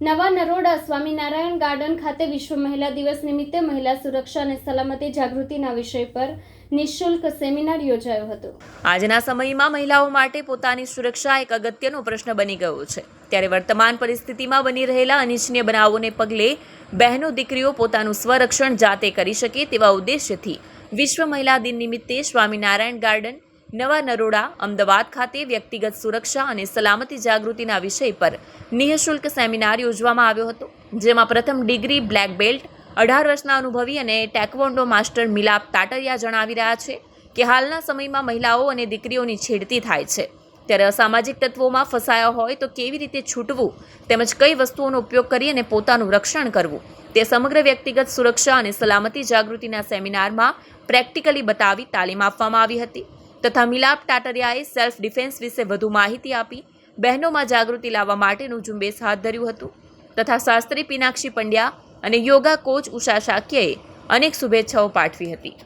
નવા નરોડા સ્વામિનારાયણ ગાર્ડન ખાતે વિશ્વ મહિલા દિવસ નિમિત્તે મહિલા સુરક્ષા અને સલામતી જાગૃતિના વિષય પર નિઃશુલ્ક સેમિનાર યોજાયો હતો. આજના સમયમાં મહિલાઓ માટે પોતાની સુરક્ષા એક અગત્યનો પ્રશ્ન બની ગયો છે. ત્યારે વર્તમાન પરિસ્થિતિમાં બની રહેલા અનિચ્છનીય બનાવોને પગલે બહેનો દીકરીઓ પોતાનું સ્વરક્ષણ જાતે કરી શકે તેવા ઉદ્દેશ્યથી વિશ્વ મહિલા દિન નિમિત્તે સ્વામિનારાયણ ગાર્ડન નવા નરોડા, અમદાવાદ ખાતે વ્યક્તિગત સુરક્ષા અને સલામતી જાગૃતિના વિષય પર નિઃશુલ્ક સેમિનાર યોજવામાં આવ્યો હતો, જેમાં પ્રથમ ડિગ્રી બ્લેક બેલ્ટ, અઢાર વર્ષના અનુભવી અને ટેકવોન્ડો માસ્ટર મિલાપ તાટરિયા જણાવી રહ્યા છે કે હાલના સમયમાં મહિલાઓ અને દીકરીઓની છેડતી થાય છે. ત્યારે અસામાજિક તત્વોમાં ફસાયા હોય તો કેવી રીતે છૂટવું, તેમજ કઈ વસ્તુઓનો ઉપયોગ કરી અને પોતાનું રક્ષણ કરવું, તે સમગ્ર વ્યક્તિગત સુરક્ષા અને સલામતી જાગૃતિના સેમિનારમાં પ્રેક્ટિકલી બતાવી તાલીમ આપવામાં આવી હતી. તથા મિલાપ ટાટરિયાએ સેલ્ફ ડિફેન્સ વિશે વધુ માહિતી આપી, બહેનોમાં જાગૃતિ લાવવા માટેનું ઝુંબેશ હાથ ધર્યું હતું. તથા શાસ્ત્રી પિનાક્ષી પંડ્યા અને યોગા કોચ ઉષા શાક્યએ અનેક શુભેચ્છાઓ પાઠવી હતી.